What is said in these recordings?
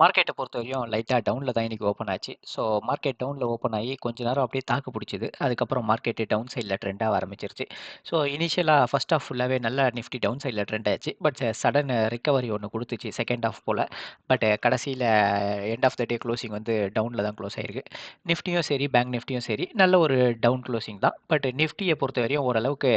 மார்க்கெட்டை பொறுத்த வரையும் லைட்டாக டவுனில் தான் இன்றைக்கி ஓப்பன் ஆச்சு. ஸோ மார்க்கெட் டவுனில் ஓப்பன் ஆகி கொஞ்ச நேரம் அப்படியே தாக்கு பிடிச்சிது அதுக்கப்புறம் மார்க்கெட்டு டவுன் சைடில் ட்ரெண்டாக ஆரம்பிச்சிருச்சு. ஸோ இனிஷியலாக ஃபர்ஸ்ட் ஆஃப் ஃபுல்லாகவே நல்லா நிஃப்டி டவுன் சைடில் ட்ரெண்ட் ஆச்சு. பட் சடன் ரிக்கவரி ஒன்று கொடுத்துச்சு செகண்ட் ஆஃப் போல் பட் கடைசியில் end of the day closing வந்து டவுனில் தான் க்ளோஸ் ஆயிருக்கு. நிஃப்டியும் சரி, பேங்க் நிஃப்டியும் சரி நல்ல ஒரு டவுன் க்ளோசிங் தான். பட் நிஃப்டியை பொறுத்த வரையும் ஓரளவுக்கு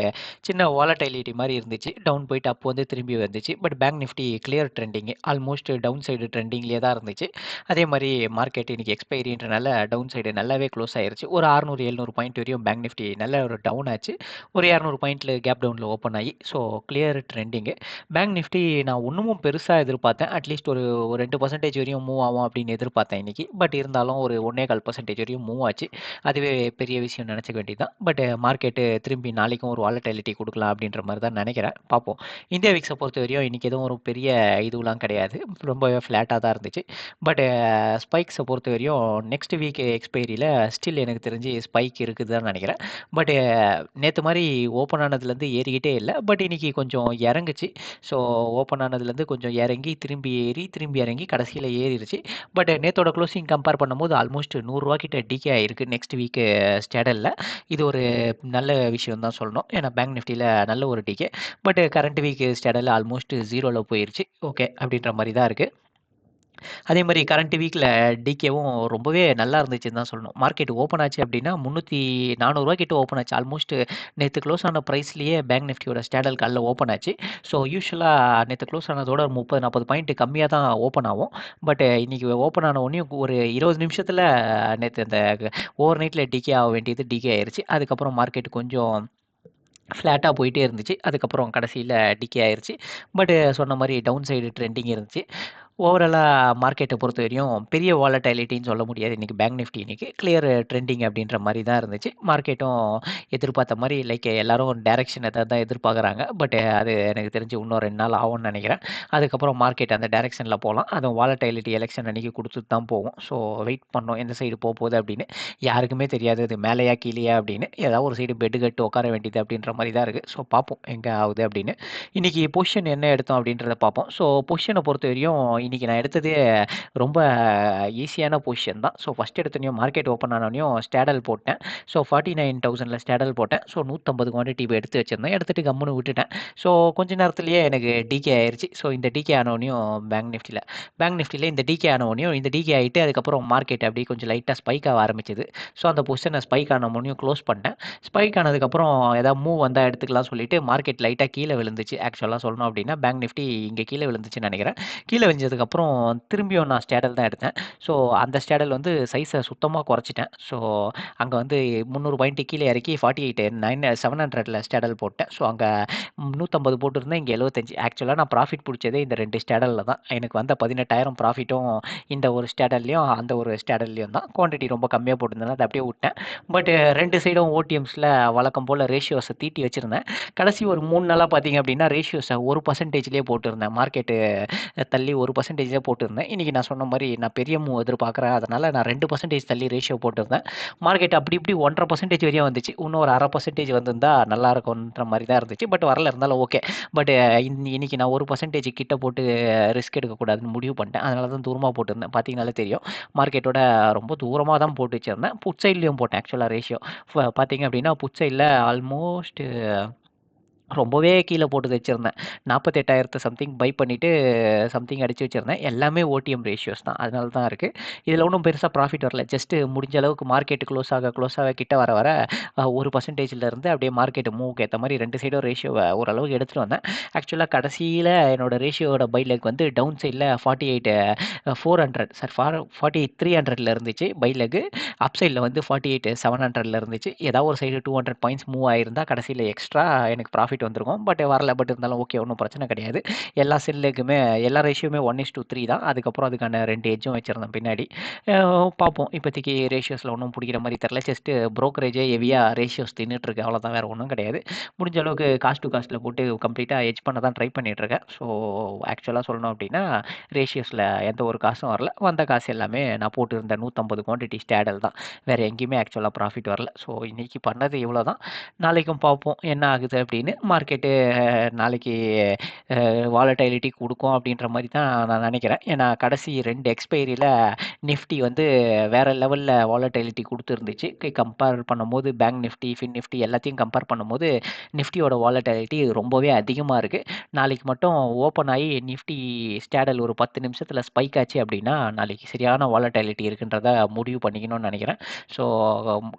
சின்ன வாலட்டைலிட்டி மாதிரி இருந்துச்சு. டவுன் போயிட்டு அப்போ வந்து திரும்பி வந்துச்சு. But Bank Nifty clear trending almost down side ட்ரெண்டிங்லேயே தான் இருந்துச்சு. அதே மாதிரி மார்க்கெட் இன்றைக்கி எக்ஸ்பைரின்றனால டவுன் சைடு நல்லாவே க்ளோஸ் ஆயிருச்சு. ஒரு 600, 700 பாயிண்ட் வரையும் பேங்க் நிஃப்டி நல்ல ஒரு டவுன் ஆச்சு. ஒரு இரநூறு பாயிண்ட்டில் கேப் டவுனில் ஓப்பன் ஆகி ஸோ கிளியர் ட்ரெண்டிங்கு பேங்க் நிஃப்டி நான் ஒன்றுமும் பெருசாக எதிர்பார்த்தேன். அட்லீஸ்ட் ஒரு ஒரு 2% வரையும் மூவ் ஆகும் அப்படின்னு எதிர்பார்த்தேன் இன்றைக்கி பட் இருந்தாலும் ஒரு 1 1/4% வரையும் மூவ் ஆச்சு. அதுவே பெரிய விஷயம் நினச்சிக்க வேண்டியது தான். பட் மார்க்கெட்டு திரும்பி நாளைக்கும் ஒரு வாலட்டிலிட்டி கொடுக்கலாம் அப்படின்ற மாதிரி தான் நினைக்கிறேன். பார்ப்போம். இந்தியா வீக்ஸை பொறுத்த வரையும் இன்னைக்கு எதுவும் ஒரு பெரிய இதுவெலாம் கிடையாது. ரொம்பவே ஃப்ளாட்டாக தான் இருந்துச்சு. பட் ஸ்பைக்ஸ பொறுத்தவரையும் நெக்ஸ்ட் வீக் எக்ஸ்பைரியில் ஸ்டில் எனக்கு தெரிஞ்சு ஸ்பைக் இருக்குது தான் நினைக்கிறேன். பட் நேற்று மாதிரி ஓப்பன் ஆனதுலேருந்து ஏறிக்கிட்டே இல்லை பட் இன்றைக்கி கொஞ்சம் இறங்குச்சு. ஸோ ஓப்பன் ஆனதுலேருந்து கொஞ்சம் இறங்கி, திரும்பி ஏறி, திரும்பி இறங்கி கடைசியில் ஏறிடுச்சு பட் நேத்தோட க்ளோசிங் கம்பேர் பண்ணும்போது ஆல்மோஸ்ட் ரூ. 100 கிட்ட டிகே ஆகிருக்கு நெக்ஸ்ட் வீக்கு ஸ்டேடலில் இது ஒரு நல்ல விஷயம் தான் சொல்லணும். ஏன்னா பேங்க் நிஃப்டியில் நல்ல ஒரு டிகே. பட் கரண்ட் வீக் ஸ்டேடலில் ஆல்மோஸ்ட் ஜீரோவில் போயிருச்சு. ஓகே அப்படின்ற மாதிரி தான் இருக்குது அதே மாதிரி கரண்ட் வீக்கில் டிகேவும் ரொம்பவே நல்லா இருந்துச்சுன்னு தான் சொல்லணும். மார்க்கெட் ஓப்பன் ஆச்சு அப்படின்னா 300 400 கிட்ட ஓப்பன் ஆச்சு. ஆல்மோஸ்ட் நேற்று க்ளோஸ் ஆன ப்ரைஸ்லேயே பேங்க் நிஃப்டியோட ஸ்டேடல் காலில் ஓப்பன் ஆச்சு. ஸோ யூஸ்வலாக நேற்று க்ளோஸ் ஆனதோட ஒரு 30, 40 பாயிண்ட் கம்மியாக தான் ஓப்பன் ஆகும். பட் இன்றைக்கி ஓப்பன் ஆன உடனே ஒரு இருபது நிமிஷத்தில் நேற்று அந்த ஓவர் நைட்டில் டிகே ஆக வேண்டியது டிகே ஆயிடுச்சு அதுக்கப்புறம் மார்க்கெட் கொஞ்சம் ஃப்ளாட்டாக போயிட்டே இருந்துச்சு. அதுக்கப்புறம் கடைசியில் டிகே ஆயிடுச்சு பட் சொன்ன மாதிரி டவுன் சைடு ட்ரெண்டிங் இருந்துச்சு. ஓவராலாக மார்க்கெட்டை பொறுத்த வரையும் பெரிய வாலடைலிட்டின்னு சொல்ல முடியாது. இன்றைக்கி பேங்க் நிஃப்டி இன்றைக்கி கிளியர் ட்ரெண்டிங் அப்படின்ற மாதிரி தான் இருந்துச்சு. மார்க்கெட்டும் எதிர்பார்த்த மாதிரி லைக் எல்லோரும் டேரெக்ஷனை அத தான் எதிர்பார்க்குறாங்க. பட் அது எனக்கு தெரிஞ்சு இன்னும் ரெண்டு நாள் ஆகும்னு நினைக்கிறேன். அதுக்கப்புறம் மார்க்கெட் அந்த டேரக்ஷனில் போகலாம் அதுவும் வாலடைலிட்டி எலெக்ஷன் அன்றைக்கி கொடுத்துட்டு தான் போகும். ஸோ வெயிட் பண்ணோம் எந்த சைடு போக போகுது அப்படின்னு. யாருக்குமே தெரியாது அது மேலேயா கீழேயா அப்படின்னு. ஏதாவது ஒரு சைடு பெட் கட்டு உட்கார வேண்டியது அப்படின்ற மாதிரி தான் இருக்குது ஸோ பார்ப்போம் எங்கே ஆகுது அப்படின்னு. இன்றைக்கி பொசிஷன் என்ன எடுத்தோம் அப்படின்றத பார்ப்போம். ஸோ பொஷினை பொறுத்த வரையும் இன்னைக்கு நான் எடுத்ததே ரொம்ப ஈஸியான பொசிஷன் தான். ஸோ ஃபஸ்ட் எடுத்தனையும் மார்க்கெட் ஓப்பன் ஆனவனையும் ஸ்டேடல் போட்டேன். ஸோ 49,000ல ஸ்டேடல் போட்டேன். ஸோ 150 குவான்டிட்டி எடுத்து வச்சுருந்தேன் எடுத்துட்டு கம்முனு விட்டுட்டேன். ஸோ கொஞ்ச நேரத்துலேயே எனக்கு டிகே ஆயிடுச்சு ஸோ இந்த டிகே ஆனவனையும் பேங்க் நிஃப்டியில் பேங்க் நிஃப்டியில் இந்த டிகே ஆனவனையும் இந்த டிகே ஆகிட்டு அதுக்கப்புறம் மார்க்கெட் அப்படியே கொஞ்சம் லைட்டாக ஸ்பைக் ஆக ஆரம்பிச்சது. ஸோ அந்த பொசிஷனை ஸ்பைக் ஆன க்ளோஸ் பண்ணிட்டேன். ஸ்பைக் ஆனதுக்கப்புறம் ஏதாவது மூவ் வந்தால் எடுத்துக்கலாம் சொல்லிட்டு மார்க்கெட் லைட்டாக கீழே விழுந்துச்சு. ஆக்சுவலாக சொல்லணும் அப்படின்னா பேங்க் நிஃப்டி இங்கே கீழே விழுந்துச்சுன்னு நினைக்கிறேன். கீழே விழுந்தது அதுக்கப்புறம் திரும்பியும் நான் ஸ்டேடல் தான் எடுத்தேன். ஸோ அந்த ஸ்டேடல் வந்து சைஸை சுத்தமாக குறைச்சிட்டேன் ஸோ அங்கே வந்து 300 பாயிண்ட் கீழே இறக்கி 48 9 700ல ஸ்டேடல் போட்டேன். ஸோ அங்கே நூற்றம்பது போட்டிருந்தேன். இங்கே எழுபத்தஞ்சி ஆக்சுவலாக நான் ப்ராஃபிட் பிடிச்சதே இந்த ரெண்டு ஸ்டேடலில் தான். எனக்கு வந்த 18,000 ப்ராஃபிட்டும் இந்த ஒரு ஸ்டேடல்லையும் அந்த ஒரு ஸ்டேடல்லையும் தான். குவான்டிட்டி ரொம்ப கம்மியாக போட்டிருந்தேன் அதை அப்படியே விட்டேன். பட் ரெண்டு சைடும் ஓடிஎம்ஸில் வழக்கம் போல் ரேஷியோஸை தீட்டி வச்சுருந்தேன் கடைசி ஒரு மூணு நாளாக பார்த்தீங்க அப்படின்னா ரேஷியோஸை ஒரு பர்சன்டேஜ்லேயே போட்டிருந்தேன். மார்க்கெட்டு தள்ளி ஒரு பர்சன்டேஜ் தான் போட்டிருந்தேன். இன்றைக்கி நான் சொன்ன மாதிரி நான் பெரிய மூவ் எதிர்பார்க்குறேன். அதனால் நான் ரெண்டு பர்சன்டேஜ் தள்ளி ரேஷியோ போட்டிருந்தேன். மார்க்கெட் அப்படி இப்படி 1.5% வரையும் வந்துச்சு. இன்னும் ஒரு அரை பர்சன்டேஜ் வந்திருந்தால் நல்லா இருக்கும்ன்ற மாதிரி தான் இருந்துச்சு. பட் வரல இருந்தாலும் ஓகே. பட் இன்றைக்கி இன்னைக்கு நான் ஒரு பர்சன்டேஜ் கிட்ட போட்டு ரிஸ்க் எடுக்கக்கூடாதுன்னு முடிவு பண்ணிட்டேன். அதனால தான் தூரமாக போட்டிருந்தேன். பார்த்தீங்கனாலே தெரியும். மார்க்கெட்டோட ரொம்ப தூரமாக தான் போட்டு வச்சிருந்தேன். புட் சைட்லேயும் போட்டேன் ஆக்சுவலாக ரேஷியோ. பார்த்தீங்க அப்படின்னா புட் சைடில் ஆல்மோஸ்ட் ரொம்பவே கீழே போட்டு வச்சுருந்தேன் நாற்பத்தெட்டாயிரத்து சம்திங் பை பண்ணிவிட்டு சம்திங் அடித்து வச்சுருந்தேன் எல்லாமே ஓடிஎம் ரேஷியோஸ் தான். அதனால தான் இருக்குது இதில் ஒன்றும் பெருசாக ப்ராஃபிட் வரல. ஜஸ்ட்டு முடிஞ்ச அளவுக்கு மார்க்கெட் க்ளோஸ் ஆக க்ளோஸ் ஆக கிட்ட வர வர ஒரு பர்சன்டேஜிலேருந்து அப்படியே மார்க்கெட் மூவ்க்கு ஏற்ற மாதிரி ரெண்டு சைடும் ரேஷியோவை ஓரளவுக்கு எடுத்துகிட்டு வந்தேன். ஆக்சுவலாக கடைசியில் என்னோட ரேஷியோட பை லெக் வந்து டவுன் சைடில் forty eight four hundred sir ஃபார் 48,300ல இருந்துச்சு பை லெக். அப் சைடில் வந்து 48,700ல இருந்துச்சு. ஏதாவது ஒரு சைடு 200 பாயிண்ட்ஸ் மூவ் ஆயிருந்தா கடைசியில் எக்ஸ்ட்ரா எனக்கு ப்ராஃபிட் வந்திருக்கும். பட் வரல. பட் இருந்தாலும் ஓகே ஒன்றும் பிரச்சனை கிடையாது. எல்லா செல்லுக்குமே எல்லா ரேஷியமே ஒன் இஷ் டூ த்ரீ தான். அதுக்கப்புறம் அதுக்கான 2 எட்ஜும் வச்சிருந்தேன் பின்னாடி. பார்ப்போம். இப்போதைக்கு ரேஷியோஸில் ஒன்றும் பிடிக்கிற மாதிரி தெரியல. ஜஸ்ட் ப்ரோக்கரேஜே ஹெவியா ரேஷியோஸ் தின்னுட்டுருக்கு அவ்வளோதான் வேறு ஒன்றும் கிடையாது. முடிஞ்ச அளவுக்கு காஸ்ட் டூ காஸ்ட்டில் போட்டு கம்ப்ளீட்டாக ஹெட்ஜ் பண்ண தான் ட்ரை பண்ணிகிட்ருக்கேன் ஸோ ஆக்சுவலாக சொல்லணும் அப்படின்னா ரேஷியோஸில் எந்த ஒரு காசும் வரல. வந்த காசு எல்லாமே நான் போட்டிருந்த 150 குவான்டிட்டி ஸ்டேடல் தான். வேறு எங்கேயுமே ஆக்சுவலாக ப்ராஃபிட் வரல. ஸோ இன்றைக்கி பண்ணது இவ்வளோ தான். நாளைக்கும் பார்ப்போம் என்ன ஆகுது அப்படின்னு. மார்க்கெட்டு நாளைக்கு வாலடைலிட்டி கொடுக்கும் அப்படின்ற மாதிரி தான் நான் நினைக்கிறேன். ஏன்னா கடைசி ரெண்டு எக்ஸ்பைரியில் நிஃப்டி வந்து வேறு லெவலில் வாலடைலிட்டி கொடுத்துருந்துச்சு. கம்பேர் பண்ணும்போது பேங்க் நிஃப்டி, ஃபின் நிஃப்டி எல்லாத்தையும் கம்பேர் பண்ணும்போது நிஃப்டியோட வாலடைலிட்டி ரொம்பவே அதிகமாக இருக்குது நாளைக்கு மட்டும் ஓப்பன் ஆகி நிஃப்டி ஸ்டேடல் ஒரு பத்து நிமிஷத்தில் ஸ்பைக் ஆச்சு அப்படின்னா, நாளைக்கு சரியான வாலடைலிட்டி இருக்குன்றத முடிவு பண்ணிக்கணும்னு நினைக்கிறேன். ஸோ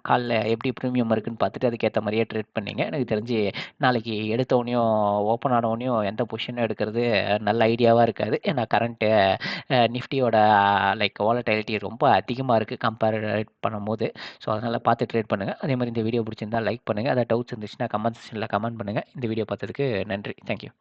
காலைல எப்படி ப்ரீமியம் இருக்குன்னு பார்த்துட்டு அதுக்கேற்ற மாதிரியே ட்ரேட் பண்ணிங்க. எனக்கு தெரிஞ்சு நாளைக்கு எடுத்தோனயும் ஓப்பன் ஆனோனயும் எந்த பொசிஷனும் எடுக்கிறது நல்ல ஐடியாவாக இருக்காது. ஏன்னா கரண்ட்டு நிஃப்டியோட லைக் வாலடைலிட்டி ரொம்ப அதிகமாக இருக்குது கம்பேர் பண்ணும்போது. ஸோ அதனால் பார்த்து ட்ரேட் பண்ணுங்கள் அதே மாதிரி இந்த வீடியோ பிடிச்சிருந்தா லைக் பண்ணுங்கள் அதை டவுட்ஸ் இருந்துச்சுன்னா கமெண்ட் செக்ஷனில் கமெண்ட் பண்ணுங்கள் இந்த வீடியோ பார்த்ததுக்கு நன்றி. Thank you.